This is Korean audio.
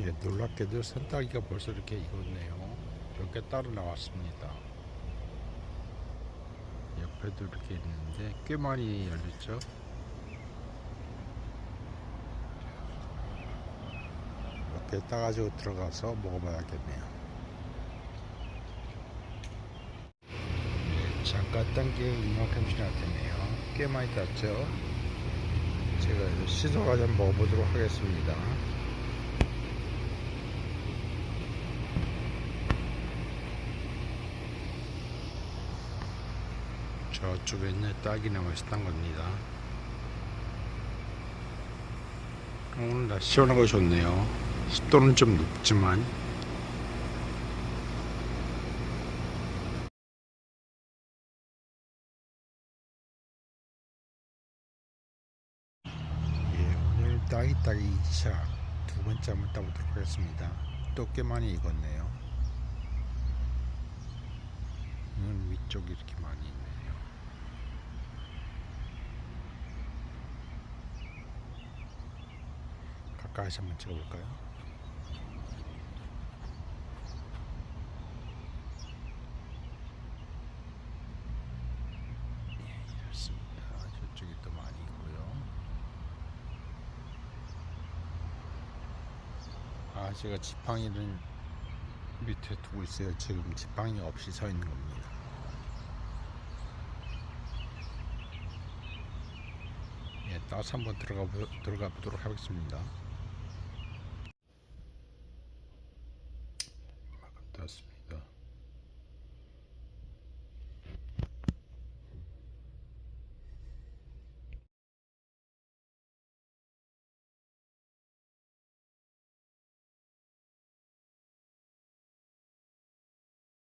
예, 놀랍게도 산딸기가 벌써 이렇게 익었네요. 이렇게 따로 나왔습니다. 옆에도 이렇게 있는데 꽤 많이 열렸죠. 이렇게 따가지고 들어가서 먹어봐야겠네요. 네, 잠깐 당기에 이만큼 지났네요. 꽤 많이 땄죠. 제가 씻어가지고 한번 먹어보도록 하겠습니다. 저쪽에 있는 딸기나 맛있단 겁니다. 오늘 날씨 시원하고 좋네요. 습도는 좀 높지만 예, 오늘 딸기 딸기 2차 두 번째 한번 따보도록 하겠습니다. 또 꽤 많이 익었네요. 오늘 위쪽이 이렇게 많이 있네요. 가까이서 한번 찍어볼까요? 예, 이렇습니다. 저쪽에 또 많이 있고요. 아, 제가 지팡이를 밑에 두고 있어요. 지금 지팡이 없이 서 있는 겁니다. 예, 따서 한번 들어가, 보, 들어가 보도록 하겠습니다.